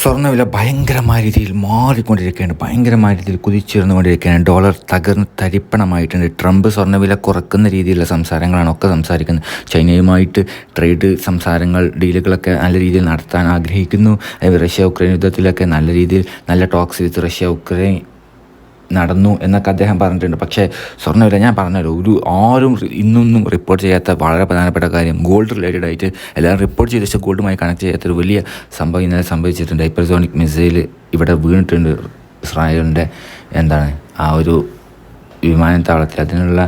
സ്വർണവില ഭയങ്കരമായ രീതിയിൽ മാറിക്കൊണ്ടിരിക്കുകയാണ്. ഭയങ്കരമായ രീതിയിൽ കുതിച്ചുയർന്നുകൊണ്ടിരിക്കുകയാണ്. ഡോളർ തകർന്ന് തരിപ്പണമായിട്ടുണ്ട്. ട്രംപ് സ്വർണവില കുറക്കുന്ന രീതിയിലുള്ള സംസാരങ്ങളാണ് ഒക്കെ സംസാരിക്കുന്നത്. ചൈനയുമായിട്ട് ട്രേഡ് സംസാരങ്ങൾ ഡീലുകളൊക്കെ നല്ല രീതിയിൽ നടത്താൻ ആഗ്രഹിക്കുന്നു. റഷ്യ ഉക്രൈൻ യുദ്ധത്തിലൊക്കെ നല്ല രീതിയിൽ നല്ല ടോക്സ് വിത്ത് റഷ്യ ഉക്രൈൻ നടന്നു എന്നൊക്കെ അദ്ദേഹം പറഞ്ഞിട്ടുണ്ട്. പക്ഷേ സ്വർണവില ഞാൻ പറഞ്ഞല്ലോ ഒരു ആരും ഇന്നൊന്നും റിപ്പോർട്ട് ചെയ്യാത്ത വളരെ പ്രധാനപ്പെട്ട കാര്യം ഗോൾഡ് റിലേറ്റഡ് ആയിട്ട് എല്ലാവരും റിപ്പോർട്ട് ചെയ്ത് വെച്ചാൽ ഗോൾഡുമായി കണക്ട് ചെയ്യാത്തൊരു വലിയ സംഭവം ഇന്നലെ സംഭവിച്ചിട്ടുണ്ട്. ഹൈപ്പർസോണിക് മിസൈൽ ഇവിടെ വീണിട്ടുണ്ട്. ഇസ്രായേലിന്റെ എന്താണ് ആ ഒരു വിമാനത്താവളത്തിൽ. അതിനുള്ള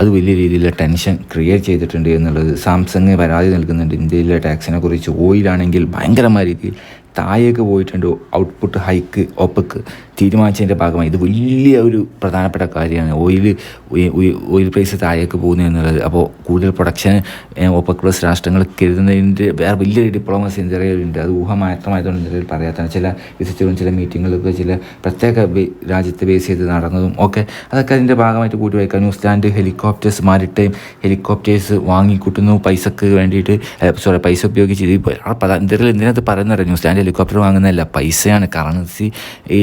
അത് വലിയ രീതിയിലുള്ള ടെൻഷൻ ക്രിയേറ്റ് ചെയ്തിട്ടുണ്ട് എന്നുള്ളത് സാംസങ് പരാതി നൽകുന്നുണ്ട്. ഇന്ത്യയിലെ ടാക്സിനെ കുറിച്ച് ഓയിലാണെങ്കിൽ ഭയങ്കരമായ രീതിയിൽ താഴേക്ക് പോയിട്ടുണ്ട് ഔട്ട്പുട്ട് ഹൈക്ക് ഒപ്പക്ക് തീരുമാനിച്ചതിന്റെ ഭാഗമായി. ഇത് വലിയ ഒരു പ്രധാനപ്പെട്ട കാര്യമാണ്. ഓയിൽ ഓയിൽ പ്രൈസ് താഴേക്ക് പോകുന്നു എന്നുള്ളത്. അപ്പോൾ കൂടുതൽ പ്രൊഡക്ഷൻ ഒപ്പക് പ്ലസ് രാഷ്ട്രങ്ങൾ കരുതുന്നതിന്റെ വേറെ വലിയൊരു ഡിപ്ലോമസി ഇന്ത്യയിലുണ്ട് അത് ഊഹ മാത്രമായതുകൊണ്ട് ഇന്ത്യയിൽ പറയാത്തതാണ് ചില വിസിറ്റുകളും ചില മീറ്റിങ്ങുകളൊക്കെ ചില പ്രത്യേക രാജ്യത്തെ ബേസ് ചെയ്ത് നടന്നതും ഒക്കെ അതൊക്കെ അതിന്റെ ഭാഗമായിട്ട് കൂട്ടി വയ്ക്കാം New Zealand helicopters maritime helicopters വാങ്ങിക്കൂട്ടുന്നു പൈസക്ക് വേണ്ടിയിട്ട്. സോറി പൈസ ഉപയോഗിച്ച് ഇത് ഇന്ത്യയിൽ എന്തിനകത്ത് പറയുന്നത് ന്യൂസിലാൻഡ് ഹെലികോപ്റ്റർ വാങ്ങുന്നതല്ല പൈസയാണ്. കറൻസി ഈ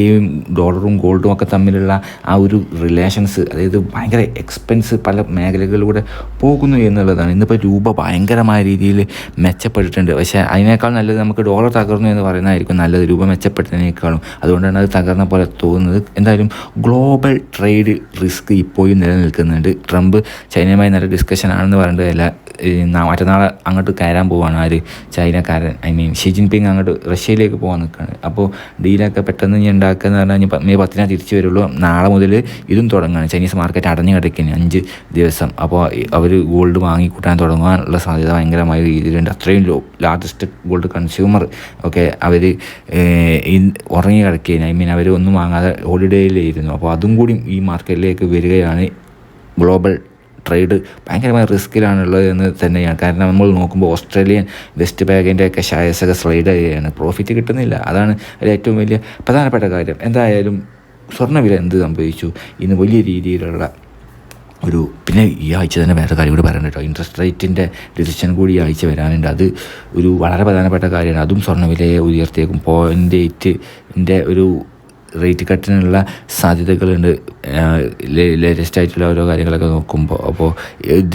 ഡോളറും ഗോൾഡും ഒക്കെ തമ്മിലുള്ള ആ ഒരു റിലേഷൻസ് അതായത് ഭയങ്കര എക്സ്പെൻസ് പല മേഖലകളിലൂടെ പോകുന്നു എന്നുള്ളതാണ്. ഇന്നിപ്പോൾ രൂപ ഭയങ്കരമായ രീതിയിൽ മെച്ചപ്പെട്ടിട്ടുണ്ട്. പക്ഷേ അതിനേക്കാൾ നല്ലത് നമുക്ക് ഡോളർ തകർന്നു എന്ന് പറയുന്നതായിരിക്കും. നല്ലത് രൂപ മെച്ചപ്പെട്ടതിനേക്കാളും അതുകൊണ്ടാണ് അത് തകർന്ന പോലെ തോന്നുന്നത്. എന്തായാലും ഗ്ലോബൽ ട്രേഡ് റിസ്ക് ഇപ്പോഴും നിലനിൽക്കുന്നുണ്ട്. ട്രംപ് ചൈനയുമായി നല്ല ഡിസ്കഷൻ ആണെന്ന് പറഞ്ഞിട്ട് എല്ലാ ഈ മറ്റന്നാൾ അങ്ങോട്ട് കയറാൻ പോവുകയാണ് ആര്? ചൈനക്കാരൻ. ഐ മീൻ ഷി ജിൻപിങ് അങ്ങോട്ട് റഷ്യയിലേക്ക് പോകാൻ നിൽക്കുകയാണ്. അപ്പോൾ ഡീലൊക്കെ പെട്ടെന്ന് ഞാൻ ഉണ്ടാക്കുക എന്ന് പറഞ്ഞാൽ ഞാൻ മെയ് പത്തിനാ തിരിച്ചു വരുള്ളൂ. നാളെ മുതൽ ഇതും തുടങ്ങുകയാണ്. ചൈനീസ് മാർക്കറ്റ് അടഞ്ഞു കിടക്കുന്നു അഞ്ച് ദിവസം. അപ്പോൾ അവർ ഗോൾഡ് വാങ്ങിക്കൂട്ടാൻ തുടങ്ങാനുള്ള സാധ്യത ഭയങ്കരമായ രീതിയിലുണ്ട്. അത്രയും ലോ ലാർജസ്റ്റ് ഗോൾഡ് കൺസ്യൂമർ ഒക്കെ അവർ ഉറങ്ങി കിടക്കുകയാണ്. ഐ മീൻ അവർ ഒന്നും വാങ്ങാതെ ഹോളിഡേയിലായിരുന്നു അപ്പോൾ അതും കൂടി ഈ മാർക്കറ്റിലേക്ക് വരികയാണ് ഗ്ലോബൽ ട്രേഡ് ഭയങ്കരമായ റിസ്ക്കിലാണുള്ളത് എന്ന് തന്നെയാണ്. കാരണം നമ്മൾ നോക്കുമ്പോൾ ഓസ്ട്രേലിയൻ വെസ്റ്റ് ബാഗിന്റെ ഒക്കെ ഷയർസൊക്കെ സ്ലൈഡ് ചെയ്യുകയാണ്. പ്രോഫിറ്റ് കിട്ടുന്നില്ല. അതാണ് ഏറ്റവും വലിയ പ്രധാനപ്പെട്ട കാര്യം. എന്തായാലും സ്വർണവില എന്ത് സംഭവിച്ചു? ഇന്ന് വലിയ രീതിയിലുള്ള ഒരു പിന്നെ ഈ ആഴ്ച തന്നെ വേറെ കാര്യം കൂടി പറയണം കേട്ടോ. ഇൻട്രസ്റ്റ് റേറ്റിന്റെ ഡിസിഷൻ കൂടി ഈ ആഴ്ച വരാനുണ്ട്. അത് ഒരു വളരെ പ്രധാനപ്പെട്ട കാര്യമാണ്. അതും സ്വർണവിലയെ ഉയർത്തിയേക്കും. പോയിന്റ് എയ്റ്റിന്റെ ഒരു റേറ്റ് കട്ടിനുള്ള സാധ്യതകളുണ്ട്. ലേറ്റസ്റ്റ് ആയിട്ടുള്ള ഓരോ കാര്യങ്ങളൊക്കെ നോക്കുമ്പോൾ അപ്പോൾ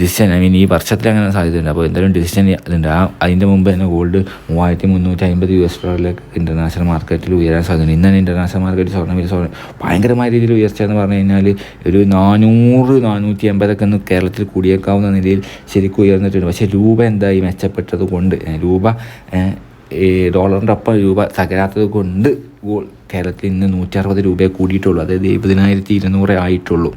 ഡിസിഷൻ ഐ മീൻ ഈ വർഷത്തിൽ അങ്ങനെ സാധ്യതയുണ്ട്. അപ്പോൾ എന്തായാലും ഡിസിഷൻ ഇതുണ്ട്. ആ അതിന്റെ മുമ്പ് തന്നെ ഗോൾഡ് മൂവായിരത്തി മുന്നൂറ്റി അമ്പത് യു എസ് ഡോളറിലേക്ക് ഇന്റർനാഷണൽ മാർക്കറ്റിൽ ഉയരാൻ സാധ്യതയുണ്ട്. ഇന്നാണ് ഇന്റർനാഷണൽ മാർക്കറ്റ് സ്വർണവില സ്വർണം ഭയങ്കരമായ രീതിയിൽ ഉയർച്ച എന്ന് പറഞ്ഞു കഴിഞ്ഞാൽ ഒരു നാനൂറ് നാനൂറ്റി അമ്പതൊക്കെ ഒന്ന് കേരളത്തിൽ കൂടിയേക്കാവുന്ന നിലയിൽ ശരിക്കും ഉയർന്നിട്ടുണ്ട്. പക്ഷേ രൂപ എന്തായി മെച്ചപ്പെട്ടത് കൊണ്ട് രൂപ ഈ ഡോളറിന്റെ ഒപ്പം രൂപ തകരാത്തത് കൊണ്ട് ഗോൾ കേരളത്തിൽ ഇന്ന് നൂറ്ററുപത് രൂപയെ കൂടിയിട്ടുള്ളൂ. അതായത് എഴുപതിനായിരത്തി ഇരുന്നൂറേ ആയിട്ടുള്ളൂ.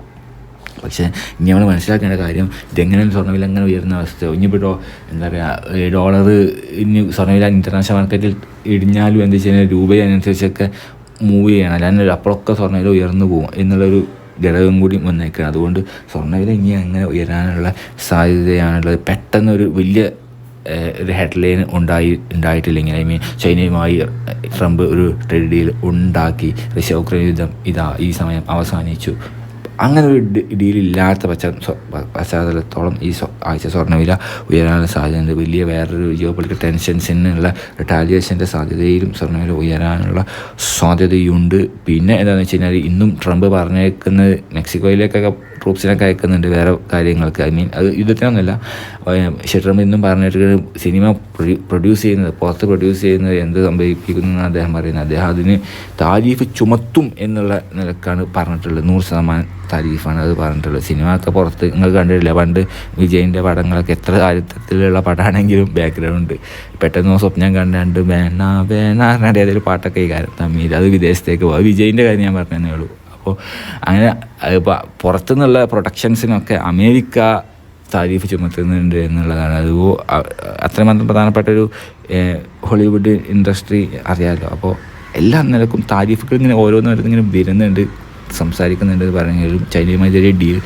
പക്ഷേ ഇനി നമ്മൾ മനസ്സിലാക്കേണ്ട കാര്യം ഇതെങ്ങനെ സ്വർണവില അങ്ങനെ ഉയരുന്ന അവസ്ഥ ഇനിയിപ്പോൾ എന്താ പറയുക ഡോളർ ഇനി സ്വർണവില ഇന്റർനാഷണൽ മാർക്കറ്റിൽ ഇടിഞ്ഞാലും എന്താ വെച്ച് കഴിഞ്ഞാൽ രൂപയനുസരിച്ചൊക്കെ മൂവ് ചെയ്യണം. അല്ലാണ്ട് അപ്പോഴൊക്കെ സ്വർണവില ഉയർന്നു പോകും എന്നുള്ളൊരു ഘടകം കൂടി വന്നേക്കുകയാണ് അതുകൊണ്ട് സ്വർണവില ഇനി അങ്ങനെ ഉയരാനുള്ള സാധ്യതയാണുള്ളത്. പെട്ടെന്നൊരു വലിയ ഒരു ഹെഡ്ലൈൻ ഉണ്ടായി ഉണ്ടായിട്ടില്ലെങ്കിൽ ഐ മീൻ ചൈനയുമായി ട്രംപ് ഒരു ട്രേഡ് ഡീൽ ഉണ്ടാക്കി റഷ്യ ഉക്രൈൻ യുദ്ധം ഇതാ ഈ സമയം അവസാനിച്ചു. അങ്ങനെ ഒരു ഡീലില്ലാത്ത പശ്ച പശ്ചാത്തലത്തോളം ഈ ആഴ്ച സ്വർണവില ഉയരാനുള്ള സാധ്യതയുണ്ട്. വലിയ വേറൊരു ജിയോ പൊളിറ്റിക്കൽ ടെൻഷൻസിനുള്ള റിട്ടാലിയേഷന്റെ സാധ്യതയിലും സ്വർണവില ഉയരാനുള്ള സാധ്യതയുണ്ട്. പിന്നെ എന്താണെന്ന് വെച്ച് കഴിഞ്ഞാൽ ഇന്നും ട്രംപ് പറഞ്ഞേക്കുന്നത് മെക്സിക്കോയിലേക്കൊക്കെ ട്രൂപ്സിനൊക്കെ അയക്കുന്നുണ്ട് വേറെ കാര്യങ്ങൾക്ക്. ഐ മീൻ അത് യുദ്ധത്തിനൊന്നുമല്ല. ഷെട്ടർ ഇന്നും പറഞ്ഞിട്ട് സിനിമ പ്രൊഡ്യൂസ് ചെയ്യുന്നത് പുറത്ത് പ്രൊഡ്യൂസ് ചെയ്യുന്നത് എന്ത് സംഭവിപ്പിക്കുന്നു അദ്ദേഹം പറയുന്നത്. അദ്ദേഹം അതിന് താരീഫ് ചുമത്തും എന്നുള്ള നിലക്കാണ് പറഞ്ഞിട്ടുള്ളത്. നൂറ് ശതമാനം താരീഫാണ് അത് പറഞ്ഞിട്ടുള്ളത്. സിനിമ ഒക്കെ പുറത്ത് നിങ്ങൾ കണ്ടിട്ടില്ല? പണ്ട് വിജയിന്റെ പടങ്ങളൊക്കെ എത്ര കാര്യത്തിലുള്ള പടമാണെങ്കിലും ബാക്ക്ഗ്രൗണ്ട് പെട്ടെന്ന് സ്വപ്നം കണ്ടാണ്ട് വേണ വേണ പറഞ്ഞാൽ ഏതൊരു പാട്ടൊക്കെ ഈ കാര്യം തമ്മിൽ. അത് വിദേശത്തേക്ക് പോകും വിജയിന്റെ കാര്യം ഞാൻ പറഞ്ഞതേ ഉള്ളൂ. അപ്പോൾ അങ്ങനെ ഇപ്പോൾ പുറത്തുനിന്നുള്ള പ്രൊഡക്ഷൻസിനൊക്കെ അമേരിക്ക താരീഫ് ചുമത്തുന്നുണ്ട് എന്നുള്ളതാണ്. അത് അത്രമാത്രം പ്രധാനപ്പെട്ട ഒരു ഹോളിവുഡ് ഇൻഡസ്ട്രി അറിയാമല്ലോ അപ്പോൾ എല്ലാ നിലക്കും താരീഫുകൾ ഇങ്ങനെ ഓരോന്നും ഇങ്ങനെ വരുന്നുണ്ട് സംസാരിക്കുന്നുണ്ട് പറഞ്ഞാലും ചൈനയുമായി ചെറിയ ഡീൽ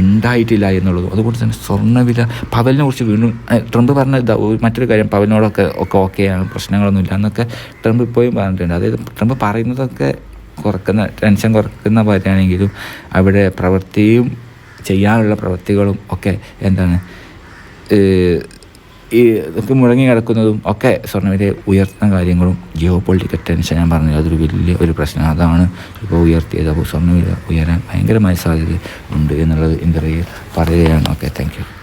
ഉണ്ടായിട്ടില്ല എന്നുള്ളതും. അതുകൊണ്ട് തന്നെ സ്വർണവില പവലിനെ കുറിച്ച് വീണ്ടും ട്രംപ് പറഞ്ഞ മറ്റൊരു കാര്യം പവലിനോടൊക്കെ ഒക്കെ ഓക്കെയാണ് പ്രശ്നങ്ങളൊന്നുമില്ല എന്നൊക്കെ ട്രംപ് ഇപ്പോഴും പറഞ്ഞിട്ടുണ്ട്. അതായത് ട്രംപ് പറയുന്നതൊക്കെ കുറക്കുന്ന ടെൻഷൻ കുറക്കുന്ന പോലെയാണെങ്കിലും അവിടെ പ്രവൃത്തിയും ചെയ്യാനുള്ള പ്രവൃത്തികളും ഒക്കെ എന്താണ് ഈ ഇതൊക്കെ മുഴങ്ങി കിടക്കുന്നതും ഒക്കെ സ്വർണവിലെ ഉയർത്തുന്ന കാര്യങ്ങളും ജിയോ പൊളിറ്റിക്കൽ ടെൻഷൻ ഞാൻ പറഞ്ഞു അതൊരു വലിയ ഒരു പ്രശ്നം. അതാണ് ഇപ്പോൾ ഉയർത്തിയത്. അപ്പോൾ സ്വർണവില ഉയരാൻ ഭയങ്കരമായ സാധ്യത ഉണ്ട് എന്നുള്ളത് ഇന്ത്യയിൽ പറയുകയാണ് ഓക്കെ താങ്ക്